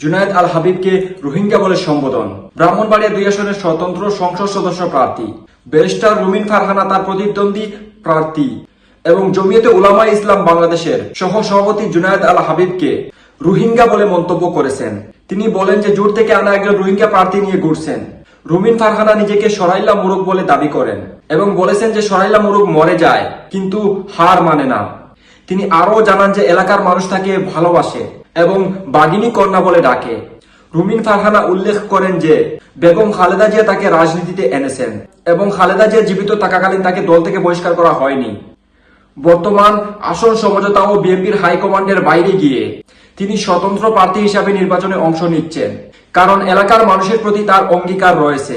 জুনায়েদ আল হাবিবকে রোহিঙ্গা বলে সম্বোধন। ব্রাহ্মণবাড়িয়া দুই আসনের স্বতন্ত্র সংসদ সদস্য প্রার্থী। ব্যারিস্টার রুমিন ফারহানা তার প্রতিদ্বন্দ্বী প্রার্থী। এবং জমিয়তে উলামা ইসলাম বাংলাদেশের সহ সভাপতি জুনায়েদ আল হাবিবকে রোহিঙ্গা বলে মন্তব্য করেছেন। তিনি বলেন যে জোট থেকে আনা একজন রোহিঙ্গা প্রার্থী নিয়ে ঘুরছেন। রুমিন ফারহানা নিজেকে সরাইল্লা মুরুগ বলে দাবি করেন এবং বলেছেন যে সরাইল্লা মুরুগ মরে যায়, কিন্তু হার মানে না। তিনি আরও জানান যে এলাকার মানুষ তাকে ভালোবাসে। এবং বাগিনী কন্যা বলে ডাকে। রুমিন ফারহানা উল্লেখ করেন যে, বেগম খালেদা জিয়া তাকে রাজনীতিতে এনেছেন এবং খালেদা জিয়া জীবিত থাকাকালীন তাকে দল থেকে বহিষ্কার করা হয়নি। বর্তমান আসন সমঝোতা ও বিএনপির হাইকমান্ডের বাইরে গিয়ে তিনি স্বতন্ত্র প্রার্থী হিসাবে নির্বাচনে অংশ নিচ্ছেন, কারণ এলাকার মানুষের প্রতি তার অঙ্গীকার রয়েছে।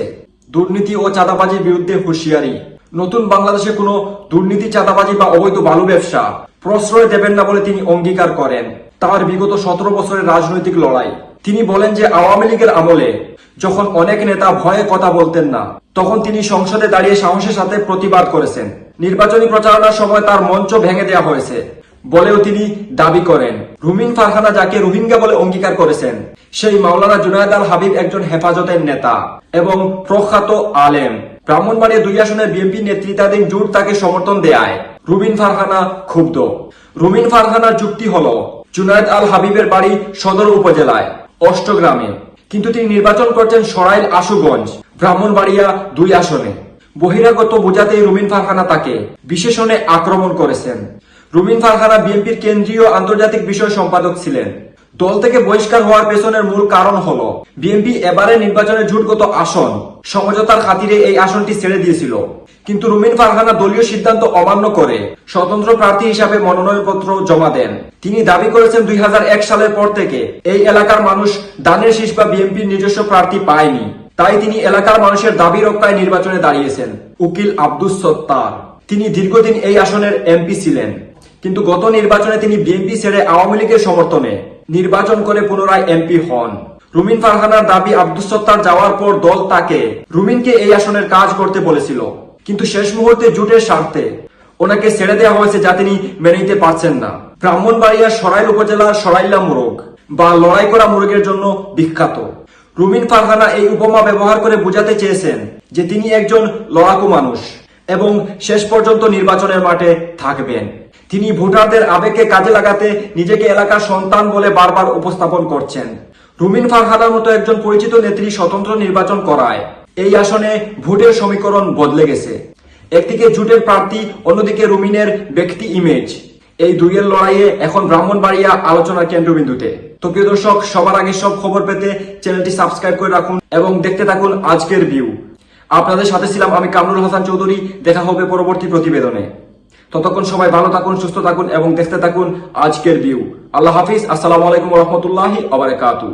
দুর্নীতি ও চাঁদাবাজির বিরুদ্ধে হুঁশিয়ারি। নতুন বাংলাদেশে কোনো দুর্নীতি, চাঁদাবাজি বা অবৈধ বালু ব্যবসা প্রশ্রয় দেবেন না বলে তিনি অঙ্গীকার করেন। তার বিগত সতেরো বছরের রাজনৈতিক লড়াই। তিনি বলেন যে আওয়ামী লীগের আমলে যখন অনেক নেতা ভয়ে কথা বলতেন না, তখন তিনি সংসদে দাঁড়িয়ে সাহসের সাথে প্রতিবাদ করেছেন। নির্বাচনী প্রচারণার সময় তার মঞ্চ ভেঙে দেওয়া হয়েছে, বলেও তিনি দাবি করেন। রুমিন ফারহানা যাকে রোহিঙ্গা বলে অঙ্গীকার করেছেন, সেই মাওলানা জুনায়দ আল হাবিব একজন হেফাজতের নেতা এবং প্রখ্যাত আলেম। ব্রাহ্মণবাড়িয়া দুই আসনের বিএনপি নেতৃত্বাধীন জোট তাকে সমর্থন দেয় রুবিন ফারহানা ক্ষুব্ধ। রুমিন ফারহানার যুক্তি হল জুনায়দ আল হাবিবের বাড়ি সদর উপজেলায়, অষ্টগ্রামে। কিন্তু তিনি নির্বাচন করছেন সরাইল আশুগঞ্জ, ব্রাহ্মণবাড়িয়া দুই আসনে। বহিরাগত বোঝাতে রুমিন ফারহানা তাকে বিশেষণে আক্রমণ করেছেন। রুমিন ফারহানা বিএনপির কেন্দ্রীয় আন্তর্জাতিক বিষয় সম্পাদক ছিলেন। দল থেকে বহিষ্কার হওয়ার পেছনের মূল কারণ হল, বিএনপি এবারে নির্বাচনের জুটগত আসন সমঝোতার খাতিরে এই আসনটি ছেড়ে দিয়েছিল। কিন্তু রুমিন ফারহানা দলীয় সিদ্ধান্ত অমান্য করে স্বতন্ত্র প্রার্থী হিসাবে মনোনয়নপত্র জমা দেন। তিনি দাবি করেছেন দুই হাজার এক সালের পর থেকে এই এলাকার মানুষ দানের শীষ বা বিএনপির নিজস্ব প্রার্থী পায়নি। তাই তিনি এলাকার মানুষের দাবি রক্ষায় নির্বাচনে দাঁড়িয়েছেন, উকিল আব্দুস সত্তার। তিনি দীর্ঘদিন এই আসনের এমপি ছিলেন। কিন্তু গত নির্বাচনে তিনি বিএনপি ছেড়ে আওয়ামী লীগের সমর্থনে নির্বাচন করে পুনরায় এমপি হন। রুমিন ফারহানার দাবি আব্দুস সত্তার যাওয়ার পর দল তাকে রুমিনকে এই আসনের কাজ করতে বলেছিল। কিন্তু শেষ মুহূর্তে জুটের স্বার্থে ওনাকে ছেড়ে দেওয়া হয়েছে যা তিনি মেনে নিতে পারছেন না। ব্রাহ্মণবাড়িয়ার সরাইল উপজেলার সরাইল্লা মোরগ বা লড়াই করা মুরগের জন্য বিখ্যাত। রুমিন ফারহানা এই উপমা ব্যবহার করে বোঝাতে চেয়েছেন যে তিনি একজন লড়াকু মানুষ এবং শেষ পর্যন্ত নির্বাচনের মাঠে থাকবেন। তিনি ভোটারদের আবেগকে কাজে লাগাতে নিজেকে এলাকার সন্তান বলে বারবার উপস্থাপন করছেন। রুমিন ফারহাদার মতো একজন পরিচিত নেত্রী স্বতন্ত্র নির্বাচন করায়। এই আসনে ভোটের সমীকরণ বদলে গেছে। একদিকে জুটের প্রার্থী, অন্যদিকে রুমিনের ব্যক্তি ইমেজ এই দুইয়ের লড়াইয়ে এখন ব্রাহ্মণবাড়িয়া আলোচনার কেন্দ্রবিন্দুতে। তো প্রিয় দর্শক, সবার আগে সব খবর পেতে চ্যানেলটি সাবস্ক্রাইব করে রাখুন এবং দেখতে থাকুন আজকের ভিউ আপনাদের সাথে ছিলাম আমি কামরুল হাসান চৌধুরী। দেখা হবে পরবর্তী প্রতিবেদনে। ততক্ষণ সবাই ভালো থাকুন, সুস্থ থাকুন এবং দেখতে থাকুন আজকের ভিউ। আল্লাহ হাফিজ, আসসালামু আলাইকুম রহমতুল্লাহি আবারকাতু